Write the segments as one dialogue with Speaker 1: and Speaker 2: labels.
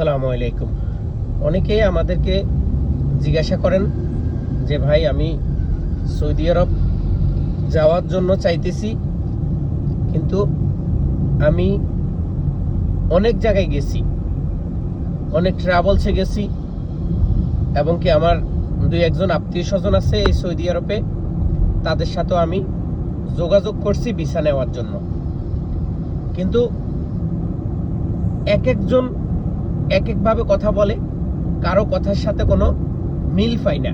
Speaker 1: আসসালামু আলাইকুম। অনেকেই আমাদেরকে জিজ্ঞাসা করেন যে, ভাই, আমি সৌদি আরব যাওয়ার জন্য চাইতেছি, কিন্তু আমি অনেক জায়গায় গেছি, অনেক ট্রাভেলসে গেছি এবং কি আমার দুই একজন আত্মীয় স্বজন আছে এই সৌদি আরবে, তাদের সাথেও আমি যোগাযোগ করছি ভিসা নেওয়ার জন্য। কিন্তু এক একজন এক একভাবে কথা বলে, কারও কথার সাথে কোনো মিল পাই না।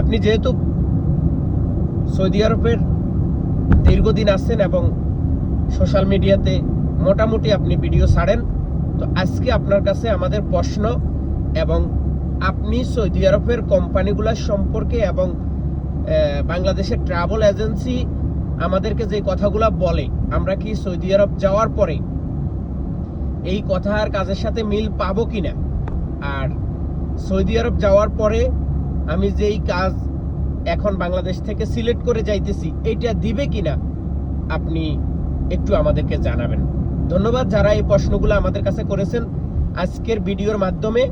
Speaker 1: আপনি যেহেতু সৌদি আরবের দীর্ঘদিন আছেন এবং সোশ্যাল মিডিয়াতে মোটামুটি আপনি ভিডিও ছাড়েন, তো আজকে আপনার কাছে আমাদের প্রশ্ন এবং আপনি সৌদি আরবের কোম্পানিগুলোর সম্পর্কে এবং বাংলাদেশের ট্রাভেল এজেন্সি আমাদেরকে যে কথাগুলো বলে, আমরা কি সৌদি আরব যাওয়ার পরে এই কথা আর কাজের সাথে মিল পাবো কিনা? আর সৌদি আরব যাওয়ার পরে আমি যেই কাজ এখন বাংলাদেশ থেকে সিলেক্ট করে যাইতেছি, এইটা দিবে কিনা আপনি একটু আমাদেরকে জানাবেন। ধন্যবাদ যারা এই প্রশ্নগুলো আমাদের কাছে করেছেন। আজকের ভিডিওর মাধ্যমে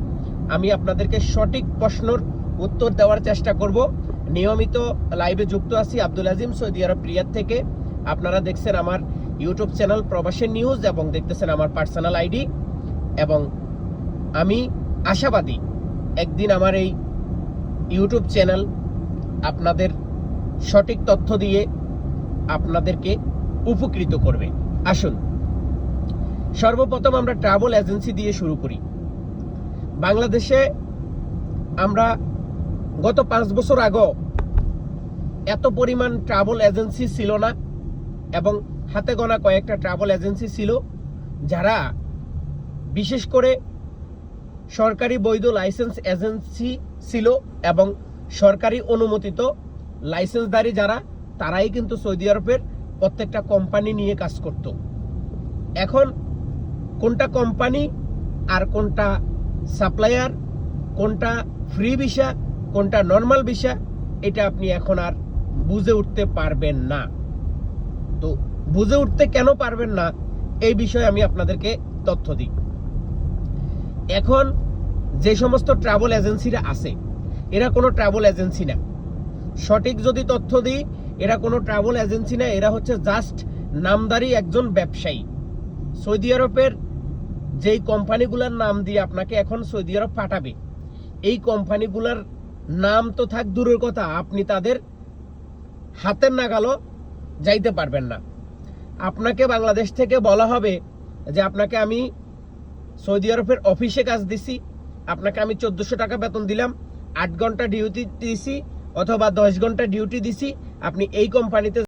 Speaker 1: আমি আপনাদেরকে সঠিক প্রশ্নর উত্তর দেওয়ার চেষ্টা করব। নিয়মিত লাইভে যুক্ত আছি Abdul Azim, Saudi Arab Riyadh থেকে। আপনারা দেখছেন আমার ইউটিউব চ্যানেল প্রবাসী নিউজ এবং দেখতেছেন আমার পার্সোনাল আইডি এবং আমি আশাবাদী একদিন আমার এই ইউটিউব চ্যানেল আপনাদের সঠিক তথ্য দিয়ে আপনাদেরকে উপকৃত করবে। আসুন, সর্বপ্রথম আমরা ট্রাভেল এজেন্সি দিয়ে শুরু করি। বাংলাদেশে আমরা গত পাঁচ বছর আগেও এত পরিমাণ ট্রাভেল এজেন্সি ছিল না এবং হাতে গোনা কয়েকটা ট্রাভেল এজেন্সি ছিল, যারা বিশেষ করে সরকারি বৈধ লাইসেন্স এজেন্সি ছিল এবং সরকারি অনুমোদিত লাইসেন্সধারী যারা, তারাই কিন্তু সৌদি আরবের প্রত্যেকটা কোম্পানি নিয়ে কাজ করত। এখন কোনটা কোম্পানি আর কোনটা সাপ্লায়ার কোনটা ফ্রি ভিসা কোনটা নর্মাল ভিসা এটা আপনি এখন আর বুঝে উঠতে পারবেন না। তো বুঝে উঠতে কেন পারবেন না, এই বিষয়ে আমি আপনাদেরকে তথ্য দিই। এখন যে সমস্ত ট্রাভেল এজেন্সিরা আছে, এরা কোনো ট্রাভেল এজেন্সি না। সঠিক যদি তথ্য দিই, এরা কোনো ট্রাভেল এজেন্সি না, এরা হচ্ছে জাস্ট নামদারি একজন ব্যবসায়ী। সৌদি আরবের যেই কোম্পানিগুলোর নাম দিয়ে আপনাকে এখন সৌদি আরব পাঠাবে, এই কোম্পানিগুলোর নাম তো থাক দূরের কথা, আপনি তাদের হাতের নাগালও যাইতে পারবেন না। আপনাকে বাংলাদেশ থেকে বলা হবে যে আপনাকে আমি সৌদি আরবের অফিসে কাজ দিছি, আপনাকে আমি চোদ্দোশো টাকা বেতন দিলাম, আট ঘণ্টা ডিউটি দিছি অথবা দশ ঘণ্টা ডিউটি দিছি, আপনি এই কোম্পানিতে